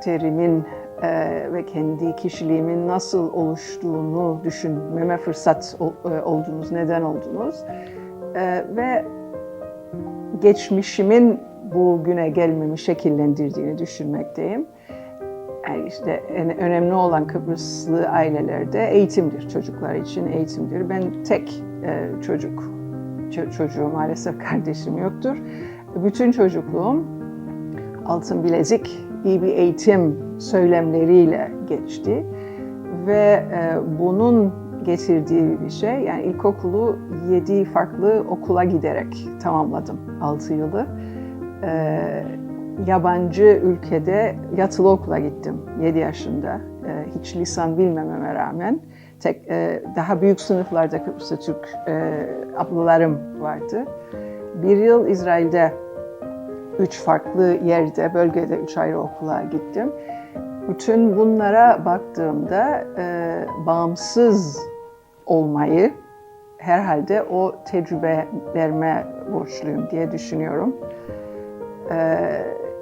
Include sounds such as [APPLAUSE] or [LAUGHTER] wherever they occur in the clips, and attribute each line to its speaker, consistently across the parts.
Speaker 1: karakterimin e, ve kendi kişiliğimin nasıl oluştuğunu düşünmeme fırsat e, oldunuz, neden oldunuz. E, ve geçmişimin bugüne gelmemi şekillendirdiğini düşünmekteyim. Yani işte en önemli olan Kıbrıslı ailelerde eğitimdir. Çocuklar için eğitimdir. Ben tek e, çocuk, ço- çocuğu maalesef kardeşim yoktur. Bütün çocukluğum altın bilezik, iyi bir eğitim söylemleriyle geçti. Ve e, bunun getirdiği bir şey, yani ilkokulu yedi farklı okula giderek tamamladım 6 yılı. E, yabancı ülkede yatılı okula gittim 7 yaşında. E, hiç lisan bilmememe rağmen. Tek, e, daha büyük sınıflarda Kıbrıs'ta Türk e, ablalarım vardı. Bir yıl İsrail'de üç farklı yerde, bölgede üç ayrı okula gittim. Bütün bunlara baktığımda e, bağımsız olmayı herhalde o tecrübelerime borçluyum diye düşünüyorum. E,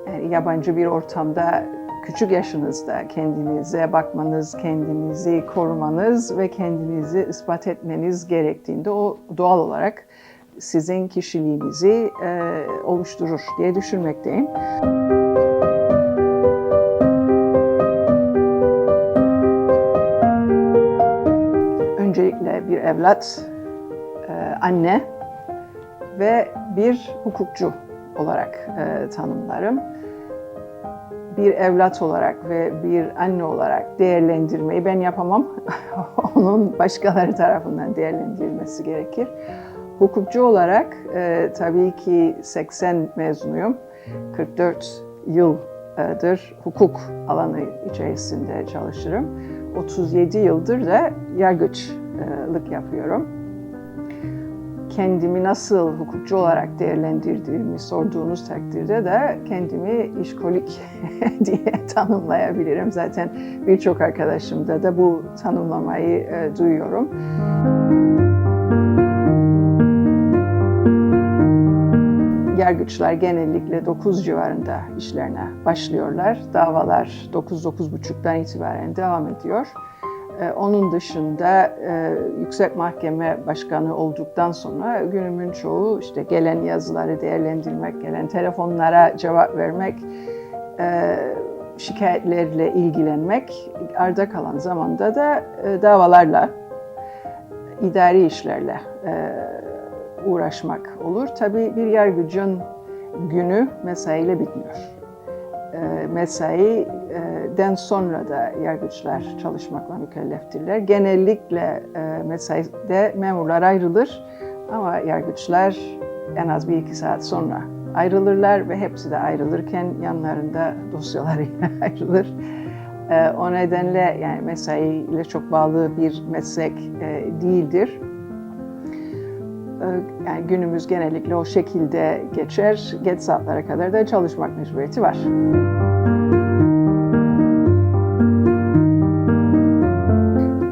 Speaker 1: yani yabancı bir ortamda küçük yaşınızda kendinize bakmanız, kendinizi korumanız ve kendinizi ispat etmeniz gerektiğinde o doğal olarak sizin kişiliğinizi e, oluşturur diye düşünmekteyim. Öncelikle bir evlat, e, anne ve bir hukukçu olarak e, tanımlarım. Bir evlat olarak ve bir anne olarak değerlendirmeyi ben yapamam. [LAUGHS] Onun başkaları tarafından değerlendirilmesi gerekir. Hukukçu olarak e, tabii ki 80 mezunuyum. 44 yıldır hukuk alanı içerisinde çalışırım. 37 yıldır da yargıçlık yapıyorum. Kendimi nasıl hukukçu olarak değerlendirdiğimi sorduğunuz takdirde de kendimi işkolik [LAUGHS] diye tanımlayabilirim. Zaten birçok arkadaşımda da bu tanımlamayı e, duyuyorum. yargıçlar genellikle 9 civarında işlerine başlıyorlar. Davalar 9-9.30'dan itibaren devam ediyor. Ee, Onun dışında e, Yüksek Mahkeme Başkanı olduktan sonra günümün çoğu işte gelen yazıları değerlendirmek, gelen telefonlara cevap vermek, e, şikayetlerle ilgilenmek, arda kalan zamanda da e, davalarla, idari işlerle uğraşmak olur. Tabii bir yargıcın günü mesaiyle bitmiyor. E, mesaiden sonra da yargıçlar çalışmakla mükelleftirler. Genellikle e, mesaide memurlar ayrılır ama yargıçlar en az bir iki saat sonra ayrılırlar ve hepsi de ayrılırken yanlarında dosyalarıyla [LAUGHS] ayrılır. E, o nedenle yani mesai ile çok bağlı bir meslek e, değildir. E, Yani günümüz genellikle o şekilde geçer. Geç saatlere kadar da çalışmak mecburiyeti var.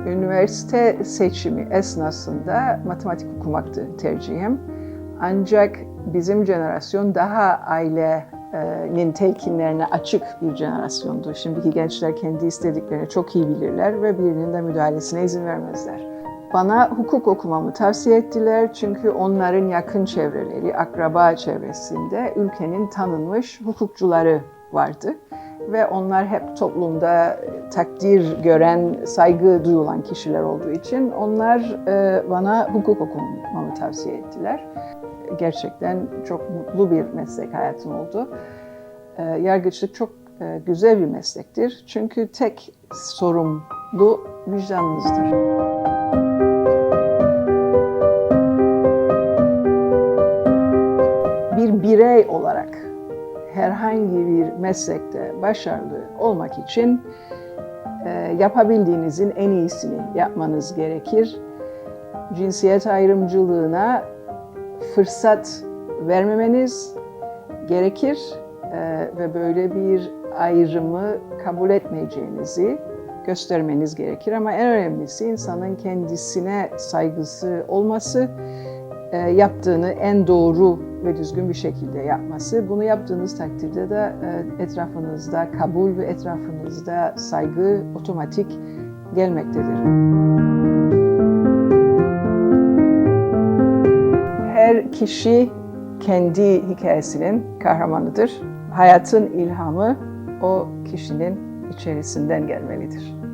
Speaker 1: Üniversite seçimi esnasında matematik okumaktı tercihim. Ancak bizim jenerasyon daha ailenin telkinlerine açık bir jenerasyondu. Şimdiki gençler kendi istediklerini çok iyi bilirler ve birinin de müdahalesine izin vermezler. Bana hukuk okumamı tavsiye ettiler çünkü onların yakın çevreleri, akraba çevresinde ülkenin tanınmış hukukçuları vardı. Ve onlar hep toplumda takdir gören, saygı duyulan kişiler olduğu için onlar e, bana hukuk okumamı tavsiye ettiler. Gerçekten çok mutlu bir meslek hayatım oldu. E, Yargıçlık çok e, güzel bir meslektir. Çünkü tek sorumlu vicdanınızdır. Herhangi bir meslekte başarılı olmak için e, yapabildiğinizin en iyisini yapmanız gerekir. Cinsiyet ayrımcılığına fırsat vermemeniz gerekir e, ve böyle bir ayrımı kabul etmeyeceğinizi göstermeniz gerekir. Ama en önemlisi insanın kendisine saygısı olması, e, yaptığını en doğru ve düzgün bir şekilde yapması. Bunu yaptığınız takdirde de e, etrafınızda kabul ve etrafınızda saygı otomatik gelmektedir. Her kişi kendi hikayesinin kahramanıdır. Hayatın ilhamı o kişinin içerisinden gelmelidir.